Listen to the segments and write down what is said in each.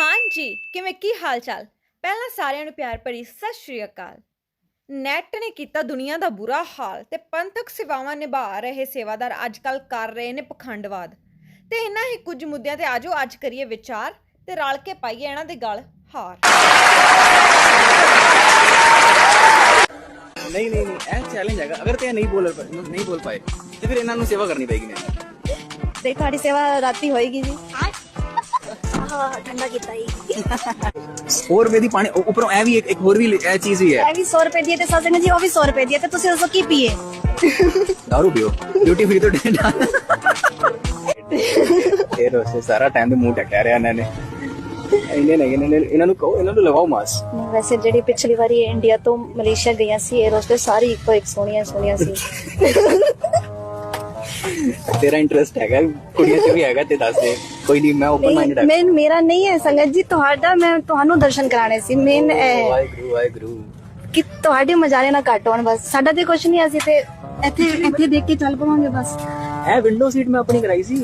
ਹਾਂਜੀ ਕਿਵੇਂ ਕੀ ਹਾਲ ਚਾਲ ਪਹਿਲਾਂ ਸਾਰਿਆਂ ਨੂੰ ਪਿਆਰ ਭਰੀ ਸਤਿ ਸ਼੍ਰੀ ਅਕਾਲ। ਨੈਟ ਨੇ ਕੀਤਾ ਦੁਨੀਆ ਦਾ ਬੁਰਾ ਹਾਲ ਤੇ ਪੰਥਕ ਸੇਵਾਵਾਂ ਨਿਭਾ ਰਹੇ ਸੇਵਾਦਾਰ ਅੱਜਕੱਲ ਕਰ ਰਹੇ ਨੇ ਪਖੰਡਵਾਦ। ਤੇ ਇਹਨਾਂ ਹੀ ਕੁਝ ਮੁੱਦਿਆਂ ਤੇ ਆਜੋ ਅੱਜ ਕਰੀਏ ਵਿਚਾਰ ਤੇ ਰਲ ਕੇ ਪਾਈਏ ਇਹਨਾਂ ਦੇ ਗਲ ਹਾਰ। ਨਹੀਂ ਨਹੀਂ ਨਹੀਂ ਇਹ ਚੈਲੰਜ ਹੈਗਾ। ਅਗਰ ਤੇ ਨਹੀਂ ਬੋਲ ਪਾਏ ਨਹੀਂ ਬੋਲ ਪਾਏ ਤੇ ਫਿਰ ਇਹਨਾਂ ਨੂੰ ਸੇਵਾ ਕਰਨੀ ਪਏਗੀ ਮੈਨੂੰ ਤੇ ਤੁਹਾਡੀ ਸੇਵਾ ਰਾਤੀ ਹੋਏਗੀ ਜੀ। ਹਾਂ ਠੰਡਾ ਕੀਤਾ ਵੇਦੀ ਪਾਣੀ ਉ- ਉੱਪਰੋਂ ਇਹ ਵੀ ਇੱਕ ਇੱਕ ਹੋਰ ਵੀ ਇਹ ਚੀਜ਼ ਵੀ ਹੈ। ਇਹ ਵੀ 100 ਰੁਪਏ ਦੀ ਹੈ ਤੇ ਸਾਜਨ ਜੀ ਉਹ ਵੀ 100 ਰੁਪਏ ਦੀ ਹੈ ਤੇ ਤੁਸੀਂ ਦੱਸੋ ਕੀ ਪੀਏ? ਦਾਰੂ ਪੀਓ। ਡਿਊਟੀ ਫ੍ਰੀ ਤੋਂ ਡੇਟਾ ਇਹ ਰੋਸੇ ਸਾਰਾ ਟਾਈਮ ਦੇ ਮੂੰਹ ਟਕਿਆ ਰਿਹਾ ਇਹਨਾਂ ਨੇ। ਇਹਨੇ ਨਹੀਂ ਇਹਨਾਂ ਨੇ ਇਹਨਾਂ ਨੂੰ ਕਹੋ ਇਹਨਾਂ ਨੂੰ ਲਗਾਓ ਮਾਸ। ਵੈਸੇ ਜਿਹੜੀ ਪਿਛਲੀ ਵਾਰੀ ਇੰਡੀਆ ਤੋਂ ਮਲੇਸ਼ੀਆ ਗਈਆਂ ਸੀ 에ਅਰ ਹੋਸਟਸ ਸਾਰੀ ਇੱਕੋ ਇੱਕ ਸੋਹਣੀਆਂ ਸੋਹਣੀਆਂ ਸੀ। ਤੇਰਾ ਇੰਟਰਸਟ ਹੈਗਾ ਕੁੜੀਆਂ 'ਚ ਵੀ ਹੈਗਾ ਤੇ ਦੱਸ ਦੇ। ਕੋਈ ਨਹੀਂ ਮੈਂ ਓਪਨ ਮਾਈਂਡਡ ਹਾਂ ਮੈਂ ਮੇਰਾ ਨਹੀਂ ਹੈ ਸੰਗਤ ਜੀ ਤੁਹਾਡਾ ਮੈਂ ਤੁਹਾਨੂੰ ਦਰਸ਼ਨ ਕਰਾਣੇ ਸੀ ਮੇਨ ਵਾਹਿਗੁਰੂ ਵਾਹਿਗੁਰੂ। ਕਿ ਤੁਹਾਡੇ ਮਜ਼ਾਰੇ ਨਾ ਘੱਟ ਹੋਣ ਬਸ। ਸਾਡਾ ਤੇ ਕੁਝ ਨਹੀਂ ਅਸੀਂ ਤੇ ਇੱਥੇ ਇੱਥੇ ਦੇਖ ਕੇ ਚੱਲ ਪਵਾਂਗੇ ਬਸ। ਇਹ ਵਿੰਡੋ ਸੀਟ ਮੈਂ ਆਪਣੀ ਕਰਾਈ ਸੀ।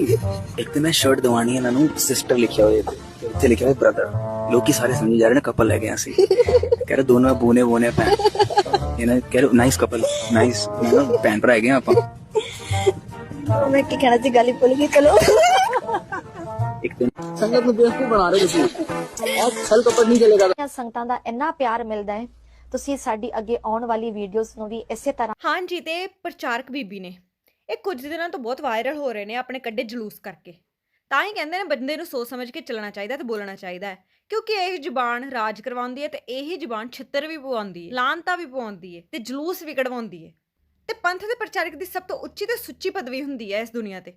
ਇੱਕ ਤੇ ਮੈਂ ਸ਼ਰਟ ਦਵਾਣੀ ਹੈ ਇਹਨਾਂ ਨੂੰ ਸਿਸਟਰ ਲਿਖਿਆ ਹੋਇਆ ਤੇ ਉੱਤੇ ਲਿਖਿਆ ਹੋਇਆ ਬ੍ਰਦਰ ਲੋਕੀ ਸਾਰੇ ਸਮਝ ਜਾ ਰਹੇ ਨੇ ਕਪਲ ਲੈ ਗਏ ਅਸੀਂ। ਕਹਿ ਰਹੇ ਦੋਨੋਂ ਬੂਨੇ ਬੂਨੇ ਭੈਣ। ਇਹਨਾਂ ਕਹਿ ਰਹੇ ਨਾਈਸ ਕਪਲ ਨਾਈਸ ਭੈਣ ਭਰਾ ਹੈਗੇ ਆ ਆਪਾਂ। ਮੈਂ ਕੀ ਕਹਿਣਾ ਸੀ ਗੱਲ ਹੀ ਭੁੱਲ ਗਈ ਚਲੋ। ਇੱਕ ਦਿਨ। ਸੰਗਤ ਨੂੰ ਬੇਵਕੂਫ ਬਣਾ ਰਹੇ ਤੁਸੀਂ। ਇਹ ਛਲ ਕਪਲ ਨਹੀਂ ਚਲੇਗਾ। ਇਹ ਸੰਗਤਾਂ ਦਾ ਇੰਨਾ ਪਿਆਰ ਮਿਲਦਾ ਹੈ ਤੁਸੀਂ ਸਾਡੀ ਅੱਗੇ ਆਉਣ ਵਾਲੀ ਵੀਡੀਓਜ਼ ਨੂੰ ਵੀ ਇਸੇ ਤਰ੍ਹਾਂ ਹਾਂਜੀ ਤੇ ਪ੍ਰਚਾਰਕ ਬੀਬੀ ਨੇ। ਇਹ ਕੁਝ ਦਿਨਾਂ ਤੋਂ ਬਹੁਤ ਵਾਇਰਲ ਹੋ ਰਹੇ ਨੇ ਆਪਣੇ ਕੱਢੇ ਜਲੂਸ ਕਰਕੇ। ਤਾਂ ਹੀ ਕਹਿੰਦੇ ਨੇ ਬੰਦੇ ਨੂੰ ਸੋਚ ਸਮਝ ਕੇ ਚੱਲਣਾ ਚਾਹੀਦਾ ਤੇ ਬੋਲਣਾ ਚਾਹੀਦਾ ਹੈ। ਕਿਉਂਕਿ ਇਹ ਜ਼ੁਬਾਨ ਰਾਜ ਕਰਵਾਉਂਦੀ ਹੈ ਤੇ ਇਹੀ ਜ਼ੁਬਾਨ ਛਿੱਤਰ ਵੀ ਪਵਾਉਂਦੀ ਹੈ ਲਾਂਤਾ ਵੀ ਪਵਾਉਂਦੀ ਹੈ ਤੇ ਜਲੂਸ ਵੀ ਕਢਵਾਉਂਦੀ ਹੈ। ਤੇ ਪੰਥ ਦੇ ਪ੍ਰਚਾਰਕ ਦੀ ਸਭ ਤੋਂ ਉੱਚੀ ਤੇ ਸੁੱਚੀ ਪਦਵੀ ਹੁੰਦੀ ਹੈ ਇਸ ਦੁਨੀਆ ਤੇ।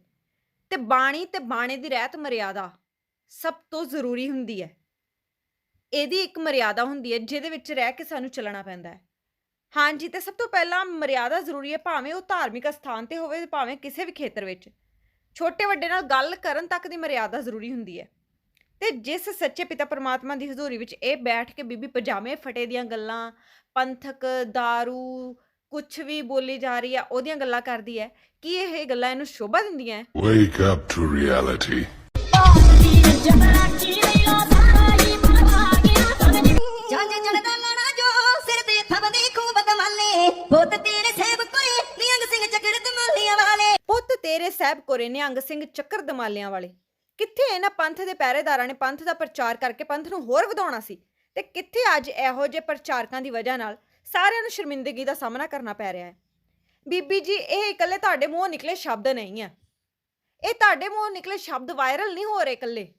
ਤੇ ਬਾਣੀ ਤੇ ਬਾਣੇ ਦੀ ਰਹਿਤ ਮਰਿਆਦਾ ਸਭ ਤੋਂ ਜ਼ਰੂਰੀ ਹੁੰਦੀ ਹੈ। ਇਹਦੀ ਇੱਕ ਮਰਿਆਦਾ ਹੁੰਦੀ ਹੈ, ਜਿਹਦੇ ਵਿੱਚ ਰਹਿ ਕੇ ਸਾਨੂੰ ਚੱਲਣਾ ਪੈਂਦਾ ਹੈ। ਹਾਂਜੀ, ਤੇ ਸਭ ਤੋਂ ਪਹਿਲਾਂ ਮਰਿਆਦਾ ਜ਼ਰੂਰੀ ਹੈ, ਭਾਵੇਂ ਉਹ ਧਾਰਮਿਕ ਸਥਾਨ ਤੇ ਹੋਵੇ, ਭਾਵੇਂ ਕਿਸੇ ਵੀ ਖੇਤਰ ਵਿੱਚ। ਛੋਟੇ ਵੱਡੇ ਨਾਲ ਗੱਲ ਕਰਨ ਤੱਕ ਦੀ ਮਰਿਆਦਾ ਜ਼ਰੂਰੀ ਹੁੰਦੀ ਹੈ। ਤੇ ਜਿਸ ਸੱਚੇ ਪਿਤਾ ਪਰਮਾਤਮਾ ਦੀ ਹਜ਼ੂਰੀ ਵਿੱਚ ਇਹ ਬੈਠ ਕੇ ਬੀਬੀ ਪਜਾਮੇ ਫਟੇ ਦੀਆਂ ਗੱਲਾਂ, ਪੰਥਕ दारू ਕੁਝ ਵੀ ਬੋਲੀ ਜਾ ਰਹੀ ਆ ਉਹਦੀਆਂ ਗੱਲਾਂ ਕਰਦੀ ਹੈ ਕੀ ਇਹ ਗੱਲਾਂ ਇਹਨੂੰ ਸ਼ੋਭਾ ਦਿੰਦੀਆਂ ਹੈ? Wake up to reality. ਜੰਜ ਚੜਦਾ ਲੜਾ ਜੋ ਸਿਰ ਤੇ ਫਬਦੇ ਖੂਬ ਕਮਾਲੇ ਪੁੱਤ ਤੇਰੇ ਸੇਬ ਕੋਏ ਨਿਹੰਗ ਸਿੰਘ ਚੱਕਰ ਦਮਾਲੀਆਂ ਵਾਲੇ। ਪੁੱਤ ਤੇਰੇ ਸਾਹਿਬ ਕੋਰੇ ਨਿਹੰਗ ਸਿੰਘ ਚੱਕਰ ਦਮਾਲਿਆਂ ਵਾਲੇ। ਕਿੱਥੇ ਇਹਨਾਂ ਪੰਥ ਦੇ ਪਹਿਰੇਦਾਰਾਂ ਨੇ ਪੰਥ ਦਾ ਪ੍ਰਚਾਰ ਕਰਕੇ ਪੰਥ ਨੂੰ ਹੋਰ ਵਧਾਉਣਾ ਸੀ? ਤੇ ਕਿੱਥੇ ਅੱਜ ਇਹੋ ਜਿਹੇ ਪ੍ਰਚਾਰਕਾਂ ਦੀ ਵਜ੍ਹਾ ਨਾਲ ਸਾਰਿਆਂ ਨੂੰ ਸ਼ਰਮਿੰਦਗੀ ਦਾ ਸਾਹਮਣਾ ਕਰਨਾ ਪੈ ਰਿਹਾ ਹੈ। ਬੀਬੀ ਜੀ, ਇਹ ਇਕੱਲੇ ਤੁਹਾਡੇ ਮੂੰਹੋਂ ਨਿਕਲੇ ਸ਼ਬਦ ਨਹੀਂ ਆ। ਇਹ ਤੁਹਾਡੇ ਮੂੰਹੋਂ ਨਿਕਲੇ ਸ਼ਬਦ ਵਾਇਰਲ ਨਹੀਂ ਹੋ ਰਹੇ ਇਕੱਲੇ।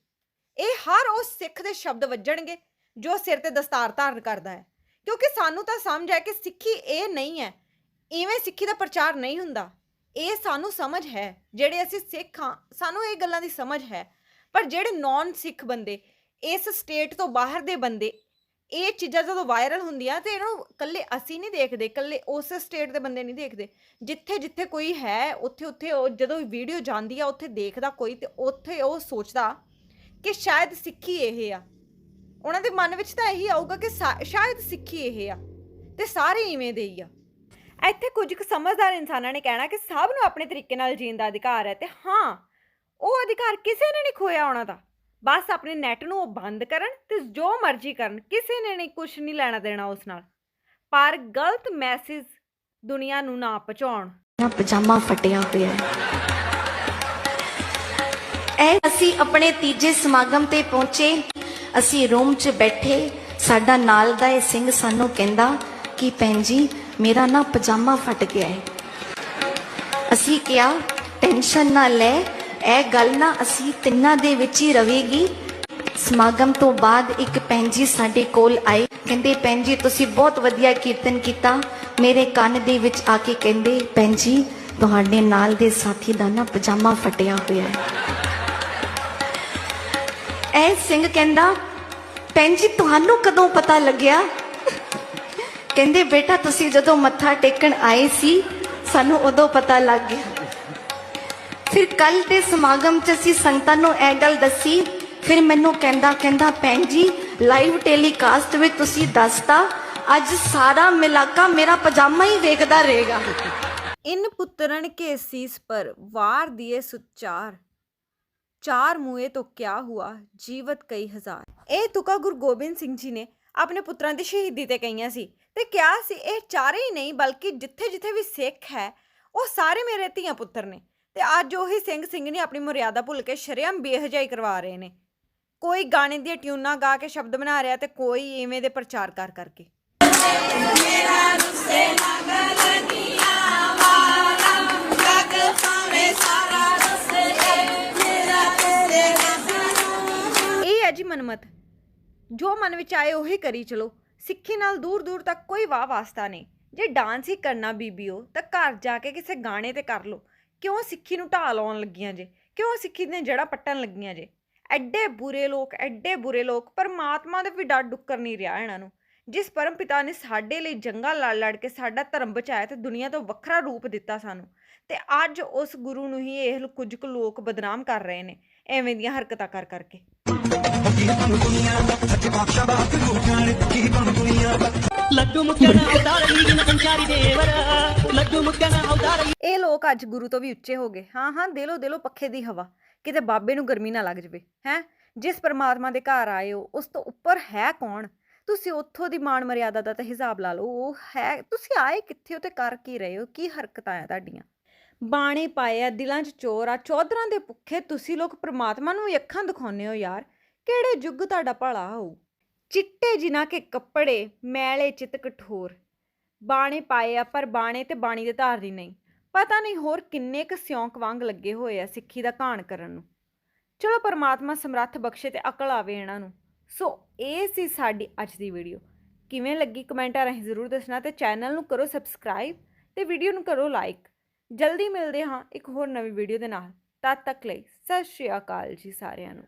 ਇਹ ਹਰ ਉਹ ਸਿੱਖ ਦੇ ਸ਼ਬਦ ਵੱਜਣਗੇ ਜੋ ਸਿਰ ਤੇ ਦਸਤਾਰ ਧਾਰਨ ਕਰਦਾ ਹੈ। ਕਿਉਂਕਿ ਸਾਨੂੰ ਤਾਂ ਸਮਝ ਹੈ ਕਿ ਸਿੱਖੀ ਇਹ ਨਹੀਂ ਹੈ। ਇਵੇਂ ਸਿੱਖੀ ਦਾ ਪ੍ਰਚਾਰ ਨਹੀਂ ਹੁੰਦਾ। ਇਹ ਸਾਨੂੰ ਸਮਝ ਹੈ। ਜਿਹੜੇ ਅਸੀਂ ਸਿੱਖ ਹਾਂ, ਸਾਨੂੰ ਇਹ ਗੱਲਾਂ ਦੀ ਸਮਝ ਹੈ। ਪਰ ਜਿਹੜੇ ਨਾਨ ਸਿੱਖ ਬੰਦੇ, ਇਸ ਸਟੇਟ ਤੋਂ ਬਾਹਰ ਦੇ ਬੰਦੇ ਇਹ ਚੀਜ਼ਾਂ ਜਦੋਂ ਵਾਇਰਲ ਹੁੰਦੀਆਂ ਤੇ ਇਹਨੂੰ ਕੱਲੇ ਅਸੀਂ ਨਹੀਂ ਦੇਖਦੇ ਕੱਲੇ ਉਸ ਸਟੇਟ ਦੇ ਬੰਦੇ ਨਹੀਂ ਦੇਖਦੇ। ਜਿੱਥੇ ਜਿੱਥੇ ਕੋਈ ਹੈ, ਉੱਥੇ ਉੱਥੇ ਉਹ ਜਦੋਂ ਵੀਡੀਓ ਜਾਂਦੀ ਆ, ਉੱਥੇ ਦੇਖਦਾ ਕੋਈ ਤੇ ਉੱਥੇ ਉਹ ਸੋਚਦਾ ਕਿ ਸ਼ਾਇਦ ਸਿੱਖੀ ਇਹ ਆ। ਉਹਨਾਂ ਦੇ ਮਨ ਵਿੱਚ ਤਾਂ ਇਹੀ ਆਊਗਾ ਕਿ ਸਾ- ਸ਼ਾਇਦ ਸਿੱਖੀ ਇਹ ਆ ਤੇ ਸਾਰੇ ਇਵੇਂ ਦੇ ਹੀ ਆ। ਇੱਥੇ ਕੁਝ ਕੁ ਸਮਝਦਾਰ ਇਨਸਾਨਾਂ ਨੇ ਕਹਿਣਾ ਕਿ ਸਭ ਨੂੰ ਆਪਣੇ ਤਰੀਕੇ ਨਾਲ ਜੀਣ ਦਾ ਅਧਿਕਾਰ ਹੈ ਤੇ ਹਾਂ, ਉਹ ਅਧਿਕਾਰ ਕਿਸੇ ਨੇ ਨਹੀਂ ਖੋਇਆ ਉਹਨਾਂ ਦਾ। ਬਸ ਆਪਣੇ ਨੈਟ ਨੂੰ ਉਹ ਬੰਦ ਕਰਨ ਤੇ ਜੋ ਮਰਜ਼ੀ ਕਰਨ, ਕਿਸੇ ਨੇ ਨਹੀਂ ਕੁਝ ਨਹੀਂ ਲੈਣਾ ਦੇਣਾ ਉਸ ਨਾਲ। ਪਰ ਗਲਤ ਮੈਸੇਜ ਦੁਨੀਆ ਨੂੰ ਨਾ ਪਹੁੰਚਾਉਣ। ਨਾ ਪਜਾਮਾ ਫਟਿਆ ਹੋਇਆ ਹੈ। ਅਸੀਂ ਆਪਣੇ ਤੀਜੇ ਸਮਾਗਮ ਤੇ ਪਹੁੰਚੇ। ਅਸੀਂ ਰੂਮ 'ਚ ਬੈਠੇ। ਸਾਡਾ ਨਾਲ ਦਾ ਇਹ ਸਿੰਘ ਸਾਨੂੰ ਕਹਿੰਦਾ ਕਿ ਭੈਣ ਜੀ, ਮੇਰਾ ਨਾ ਪਜਾਮਾ ਫਟ ਗਿਆ ਹੈ। ਅਸੀਂ ਕਿਹਾ, ਟੈਨਸ਼ਨ ਨਾ ਲੈ। ਇਹ ਗੱਲ ਨਾ ਅਸੀਂ ਤਿੰਨਾਂ ਦੇ ਵਿੱਚ ਹੀ ਰਵੇਗੀ। ਸਮਾਗਮ ਤੋਂ ਬਾਅਦ ਇੱਕ ਭੈਣ ਜੀ ਸਾਡੇ ਕੋਲ ਆਏ। ਕਹਿੰਦੇ, ਭੈਣ ਜੀ, ਤੁਸੀਂ ਬਹੁਤ ਵਧੀਆ ਕੀਰਤਨ ਕੀਤਾ। ਮੇਰੇ ਕੰਨ ਦੇ ਵਿੱਚ ਆ ਕੇ ਕਹਿੰਦੇ, ਭੈਣ ਜੀ, ਤੁਹਾਡੇ ਨਾਲ ਦੇ ਸਾਥੀ ਦਾ ਨਾ ਪਜਾਮਾ ਫਟਿਆ ਹੋਇਆ ਹੈ। ਇਹ ਸਿੰਘ ਕਹਿੰਦਾ, ਭੈਣ ਜੀ, ਤੁਹਾਨੂੰ ਕਦੋਂ ਪਤਾ ਲੱਗਿਆ? ਕਹਿੰਦੇ, ਬੇਟਾ, ਤੁਸੀਂ ਜਦੋਂ ਮੱਥਾ ਟੇਕਣ ਆਏ ਸੀ, ਸਾਨੂੰ ਉਦੋਂ ਪਤਾ ਲੱਗ ਗਿਆ। ਫਿਰ ਕੱਲ ਦੇ ਸਮਾਗਮ 'ਚ ਅਸੀਂ ਸੰਗਤਾਂ ਨੂੰ ਇਹ ਗੱਲ ਦੱਸੀ, ਫਿਰ ਮੈਨੂੰ ਕਹਿੰਦਾ ਕਹਿੰਦਾ, ਭੈਣ ਜੀ ਲਾਈਵ ਟੈਲੀਕਾਸਟ ਵਿੱਚ ਤੁਸੀਂ ਦੱਸਤਾ। ਅੱਜ ਸਾਰਾ ਮਿਲਾਕਾ ਮੇਰਾ ਪਜਾਮਾ ਹੀ ਵੇਖਦਾ ਰਹੇਗਾ। ਇਨ ਪੁੱਤਰਨ ਕੇ ਸੀਸ ਪਰ ਵਾਰ ਦਿਏ ਸੁਚਾਰ। ਚਾਰ ਮੂਏ ਤੋਂ ਕਿਆ ਹੁਆ, ਜੀਵਤ ਕਈ ਹਜ਼ਾਰ। ਇਹ ਤੁਕਾ ਗੁਰੂ ਗੋਬਿੰਦ ਸਿੰਘ ਜੀ ਨੇ ਆਪਣੇ ਪੁੱਤਰਾਂ ਦੀ ਸ਼ਹੀਦੀ ਤੇ ਕਹੀਆਂ ਸੀ ਤੇ ਕਿਹਾ ਸੀ, ਇਹ ਚਾਰੇ ਹੀ ਨਹੀਂ, ਬਲਕਿ ਜਿੱਥੇ ਜਿੱਥੇ ਵੀ ਸਿੱਖ ਹੈ, ਉਹ ਸਾਰੇ ਮੇਰੇ ਧੀਆਂ ਪੁੱਤਰ ਨੇ। ਤੇ ਅੱਜ ਉਹੀ ਸਿੰਘ ਸਿੰਘ ਨੇ ਆਪਣੀ ਮਰਿਆਦਾ ਭੁੱਲ ਕੇ ਸ਼ਰੇਆਮ ਬੇਹਜਾਈ ਕਰਵਾ ਰਹੇ ਨੇ। ਕੋਈ ਗਾਣੇ ਦੀਆਂ ਟਿਊਨਾਂ ਗਾ ਕੇ ਸ਼ਬਦ ਬਣਾ ਰਿਹਾ ਤੇ ਕੋਈ ਇਵੇਂ ਦੇ ਪ੍ਰਚਾਰ ਕਰ ਕਰਕੇ। ਇਹ ਹੈ ਜੀ ਮਨਮਤ ਜੋ ਮਨ ਵਿੱਚ ਆਏ ਉਹੀ ਕਰੀ ਚਲੋ। ਸਿੱਖੀ ਨਾਲ ਦੂਰ ਦੂਰ ਤੱਕ ਕੋਈ ਵਾਹ ਵਾਸਤਾ ਨਹੀਂ। ਜੇ ਡਾਂਸ ਹੀ ਕਰਨਾ ਬੀਬੀਓ, ਤਾਂ ਘਰ ਜਾ ਕੇ ਕਿਸੇ ਗਾਣੇ ਤੇ ਕਰ ਲਓ। ਕਿਉਂ ਸਿੱਖੀ ਨੂੰ ਢਾਹ ਲਾਉਣ ਲੱਗੀਆਂ ਜੇ? ਕਿਉਂ ਸਿੱਖੀ ਦੀਆਂ ਜੜਾ ਪੱਟਣ ਲੱਗੀਆਂ ਜੇ? ਐਡੇ ਬੁਰੇ ਲੋਕ, ਐਡੇ ਬੁਰੇ ਲੋਕ, ਪਰਮਾਤਮਾ ਦੇ ਵੀ ਡਰ ਡੁੱਕਰ ਨਹੀਂ ਰਿਹਾ ਇਹਨਾਂ ਨੂੰ। ਜਿਸ ਪਰਮ ਪਿਤਾ ਨੇ ਸਾਡੇ ਲਈ ਜੰਗਾਂ ਲੜ ਲੜ ਕੇ ਸਾਡਾ ਧਰਮ ਬਚਾਇਆ ਤੇ ਦੁਨੀਆ ਤੋਂ ਵੱਖਰਾ ਰੂਪ ਦਿੱਤਾ ਸਾਨੂੰ, ਤੇ ਅੱਜ ਉਸ ਗੁਰੂ ਨੂੰ ਹੀ ਇਹ ਕੁਝ ਕੁ ਲੋਕ ਬਦਨਾਮ ਕਰ ਰਹੇ ਨੇ, ਐਵੇਂ ਦੀਆਂ ਹਰਕਤਾਂ ਕਰ ਕਰਕੇ। ಲಡ್ಡು ಮುಖ್ಯನ ಅವತಾರ ಈಗಿನ ಸಂಚಾರಿ ದೇವರ ಲಡ್ಡು ಮುಖ್ಯನ ಅವತಾರ ਇਹ ਲੋਕ ਅੱਜ ਗੁਰੂ ਤੋਂ ਵੀ ਉੱਚੇ ਹੋ ਗਏ ਹਾਂ ਹਾਂ ਦਿਲੋਂ ਦਿਲੋਂ ਪੱਖੇ ਦੀ ਹਵਾ ਕਿਤੇ ਬਾਬੇ ਨੂੰ ਗਰਮੀ ਨਾ ਲੱਗ ਜਵੇ ਹੈ ਜਿਸ ਪਰਮਾਤਮਾ ਦੇ ਘਰ ਆਏ ਹੋ ਉਸ ਤੋਂ ਉੱਪਰ ਹੈ ਕੌਣ ਤੁਸੀਂ ਉੱਥੋਂ ਦੀ ਮਾਣ ਮਰਿਆਦਾ ਦਾ ਤਾਂ ਹਿਸਾਬ ਲਾ ਲਓ ਉਹ ਹੈ ਤੁਸੀਂ ਆਏ ਕਿੱਥੇ ਹੋ ਤੇ ਕਰ ਕੀ ਰਹੇ ਹੋ ਕੀ ਹਰਕਤਾਂ ਆ ਤੁਹਾਡੀਆਂ ਬਾਣੇ ਪਾਏ ਆ ਦਿਲਾਂ 'ਚ ਚੋਰ ਆ ਚੌਧਰਾਂ ਦੇ ਭੁੱਖੇ ਤੁਸੀਂ ਲੋਕ ਪ੍ਰਮਾਤਮਾ ਨੂੰ ਵੀ ਅੱਖਾਂ ਦਿਖਾਉਂਦੇ ਹੋ ਯਾਰ ਕਿਹੜੇ ਯੁੱਗ ਤੁਹਾਡਾ ਭਲਾ ਹੋਊ ਚਿੱਟੇ ਜਿਨ੍ਹਾਂ ਕੇ ਕੱਪੜੇ ਮੈਲੇ ਚਿਤ ਕਠੋਰ। ਬਾਣੇ ਪਾਏ ਆ, ਪਰ ਬਾਣੇ ਤੇ ਬਾਣੀ ਦੇ ਧਾਰਨੀ ਨਹੀਂ। ਪਤਾ ਨਹੀਂ ਹੋਰ ਕਿੰਨੇ ਕੁ ਸਿਉਂਕ ਵਾਂਗ ਲੱਗੇ ਹੋਏ ਆ ਸਿੱਖੀ ਦਾ ਘਾਣ ਕਰਨ ਨੂੰ। ਚਲੋ ਪਰਮਾਤਮਾ ਸਮਰੱਥ ਬਖਸ਼ੇ ਤੇ ਅਕਲ ਆਵੇ ਇਹਨਾਂ ਨੂੰ। ਸੋ ਇਹ ਸੀ ਸਾਡੀ ਅੱਜ ਦੀ ਵੀਡੀਓ। ਕਿਵੇਂ ਲੱਗੀ ਕਮੈਂਟਾਂ ਰਾਹੀਂ ਜ਼ਰੂਰ ਦੱਸਣਾ ਤੇ ਚੈਨਲ ਨੂੰ ਕਰੋ ਸਬਸਕ੍ਰਾਈਬ ਤੇ ਵੀਡੀਓ ਨੂੰ ਕਰੋ ਲਾਈਕ। ਜਲਦੀ ਮਿਲਦੇ ਹਾਂ ਇੱਕ ਹੋਰ ਨਵੀਂ ਵੀਡੀਓ ਦੇ ਨਾਲ। ਤਦ ਤੱਕ ਲਈ ਸਤਿ ਸ਼੍ਰੀ ਅਕਾਲ ਜੀ ਸਾਰਿਆਂ ਨੂੰ।